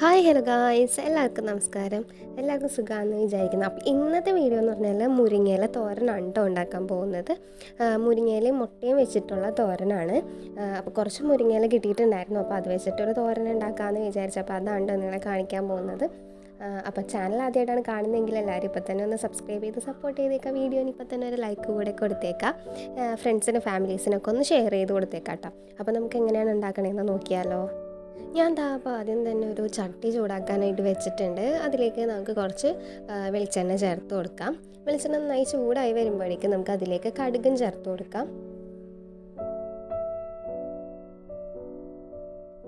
Hi hello guys എല്ലാവർക്കും നമസ്കാരം. എല്ലാവർക്കും സുഖമാണെന്ന് വിചാരിക്കുന്നു. അപ്പോൾ ഇന്നത്തെ വീഡിയോ എന്ന് പറഞ്ഞാൽ മുരിങ്ങയില തോരനാണ് ഉണ്ടാക്കാൻ പോകുന്നത്. മുരിങ്ങയിലയും മുട്ടയും വെച്ചിട്ടുള്ള തോരനാണ്. അപ്പോൾ കുറച്ച് മുരിങ്ങയില കിട്ടിയിട്ടുണ്ടായിരുന്നു. അപ്പോൾ അത് വെച്ചിട്ടൊരു തോരൻ ഉണ്ടാക്കാമെന്ന് വിചാരിച്ചപ്പോൾ അതാണ് നിങ്ങളെ കാണിക്കാൻ പോകുന്നത്. അപ്പോൾ ചാനൽ ആദ്യമായിട്ടാണ് കാണുന്നതെങ്കിൽ എല്ലാവരും ഇപ്പോൾ തന്നെ ഒന്ന് സബ്സ്ക്രൈബ് ചെയ്ത് സപ്പോർട്ട് ചെയ്തേക്കാം. വീഡിയോന് ഇപ്പോൾ തന്നെ ഒരു ലൈക്ക് കൂടെ കൊടുത്തേക്കാം. ഫ്രണ്ട്സിനും ഫാമിലീസിനൊക്കെ ഒന്ന് ഷെയർ ചെയ്ത് കൊടുത്തേക്കാം കേട്ടോ അപ്പോൾ നമുക്ക് എങ്ങനെയാണ് ഉണ്ടാക്കണമെന്ന് നോക്കിയാലോ. ഞാൻ ദാ അപ്പോൾ ആദ്യം തന്നെ ഒരു ചട്ടി ചൂടാക്കാനായിട്ട് വെച്ചിട്ടുണ്ട്. അതിലേക്ക് നമുക്ക് കുറച്ച് വെളിച്ചെണ്ണ ചേർത്ത് കൊടുക്കാം. വെളിച്ചെണ്ണ നന്നായി ചൂടായി വരുമ്പോഴേക്കും നമുക്ക് അതിലേക്ക് കടുകും ചേർത്ത് കൊടുക്കാം.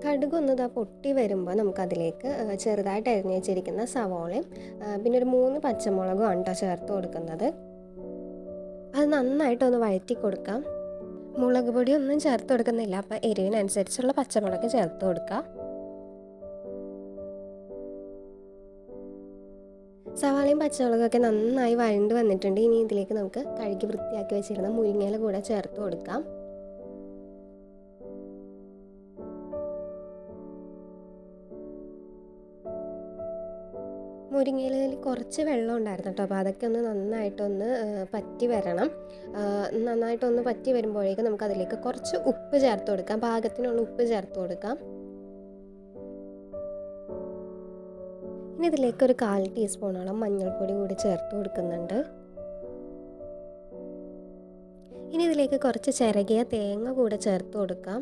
കടുക് ഒന്ന് ഇതാ പൊട്ടി വരുമ്പോൾ നമുക്കതിലേക്ക് ചെറുതായിട്ട് അരിഞ്ഞ് വെച്ചിരിക്കുന്ന സവോളയും പിന്നെ ഒരു മൂന്ന് പച്ചമുളകും ആണ് കേട്ടോ ചേർത്ത് കൊടുക്കുന്നത്. അത് നന്നായിട്ടൊന്ന് വഴറ്റി കൊടുക്കാം. മുളക് പൊടി ഒന്നും ചേർത്ത് കൊടുക്കുന്നില്ല. അപ്പം എരിവിനനുസരിച്ചുള്ള പച്ചമുളക് ചേർത്ത് കൊടുക്കുക സവാളയും പച്ചമുളകൊക്കെ നന്നായി വഴണ്ട് വന്നിട്ടുണ്ട്. ഇനി ഇതിലേക്ക് നമുക്ക് കഴുകി വൃത്തിയാക്കി വെച്ചിരുന്ന മുരിങ്ങയില കൂടെ ചേർത്ത് കൊടുക്കാം. മുരിങ്ങയിലയിൽ കുറച്ച് വെള്ളം ഉണ്ടായിരുന്നു കേട്ടോ. അപ്പോൾ അതൊക്കെ ഒന്ന് നന്നായിട്ടൊന്ന് പറ്റി വരണം. നന്നായിട്ടൊന്ന് പറ്റി വരുമ്പോഴേക്കും നമുക്ക് അതിലേക്ക് കുറച്ച് ഉപ്പ് ചേർത്ത് കൊടുക്കാം. പാകത്തിനുള്ള ഉപ്പ് ചേർത്ത് കൊടുക്കാം. ഇനി ഇതിലേക്ക് ഒരു കാൽ ടീസ്പൂണോളം മഞ്ഞൾപ്പൊടി കൂടി ചേർത്ത് കൊടുക്കുന്നുണ്ട്. ഇനി ഇതിലേക്ക് കുറച്ച് ചിരകിയ തേങ്ങ കൂടെ ചേർത്ത് കൊടുക്കാം.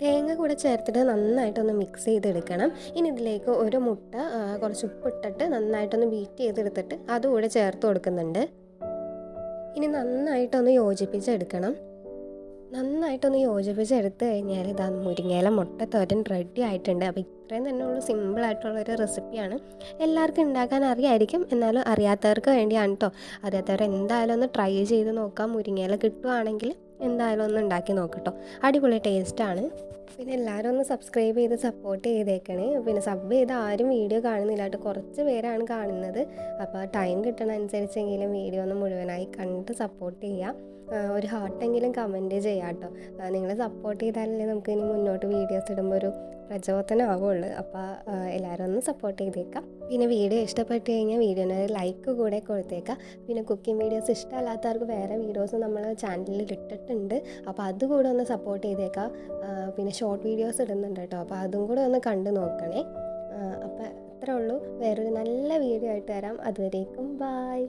തേങ്ങ കൂടെ ചേർത്തിട്ട് നന്നായിട്ടൊന്ന് മിക്സ് ചെയ്തെടുക്കണം. ഇനി ഇതിലേക്ക് ഒരു മുട്ട കുറച്ച് ഉപ്പിട്ടിട്ട് നന്നായിട്ടൊന്ന് ബീറ്റ് ചെയ്തെടുത്തിട്ട് അതുകൂടെ ചേർത്ത് കൊടുക്കുന്നുണ്ട്. ഇനി നന്നായിട്ടൊന്ന് യോജിപ്പിച്ചെടുക്കണം. നന്നായിട്ടൊന്ന് യോജിപ്പിച്ചെടുത്ത് കഴിഞ്ഞാൽ ഇതാ മുരിങ്ങയില മുട്ട തോരൻ റെഡി ആയിട്ടുണ്ട്. അപ്പോൾ ഇത്രയും തന്നെ ഉള്ളൂ സിമ്പിളായിട്ടുള്ളൊരു റെസിപ്പിയാണ് എല്ലാവർക്കും ഉണ്ടാക്കാൻ അറിയായിരിക്കും. എന്നാലും അറിയാത്തവർക്ക് വേണ്ടിയാണ് കേട്ടോ അറിയാത്തവർ എന്തായാലും ഒന്ന് ട്രൈ ചെയ്ത് നോക്കാം. മുരിങ്ങയില കിട്ടുവാണെങ്കിൽ എന്തായാലും ഒന്ന് ഉണ്ടാക്കി നോക്കട്ടോ അടിപൊളി ടേസ്റ്റാണ് പിന്നെ എല്ലാവരും ഒന്ന് സബ്സ്ക്രൈബ് ചെയ്ത് സപ്പോർട്ട് ചെയ്തേക്കണേ. പിന്നെ സബ് ചെയ്ത് ആരും വീഡിയോ കാണുന്നില്ല കേട്ടോ. കുറച്ച് പേരാണ് കാണുന്നത്. അപ്പോൾ ടൈം കിട്ടണ അനുസരിച്ചെങ്കിലും വീഡിയോ ഒന്ന് മുഴുവനായി കണ്ട് സപ്പോർട്ട് ചെയ്യാം. ഒരു ഹാർട്ടെങ്കിലും കമന്റ് ചെയ്യാം കേട്ടോ. നിങ്ങൾ സപ്പോർട്ട് ചെയ്താലല്ലേ നമുക്ക് ഇനി മുന്നോട്ട് വീഡിയോസ് ഇടുമ്പോൾ ഒരു പ്രചോദനമാവുള്ളൂ അപ്പോൾ എല്ലാവരും ഒന്ന് സപ്പോർട്ട് ചെയ്തേക്കാം. പിന്നെ വീഡിയോ ഇഷ്ടപ്പെട്ട് കഴിഞ്ഞാൽ വീഡിയോനെ ഒരു ലൈക്ക് കൂടെ കൊടുത്തേക്കാം. പിന്നെ കുക്കിംഗ് വീഡിയോസ് ഇഷ്ടമല്ലാത്തവർക്ക് വേറെ വീഡിയോസ് നമ്മൾ ചാനലിൽ ഇട്ടിട്ടുണ്ട്. അപ്പോൾ അതുകൂടെ ഒന്ന് സപ്പോർട്ട് ചെയ്തേക്കാം. പിന്നെ ഷോർട്ട് വീഡിയോസ് ഇടുന്നുണ്ട് കേട്ടോ. അപ്പോൾ അതും കൂടെ ഒന്ന് കണ്ടു നോക്കണേ. അപ്പോൾ അത്രേ ഉള്ളൂ. വേറൊരു നല്ല വീഡിയോ ആയിട്ട് തരാം അതുവരേക്കും ബായ്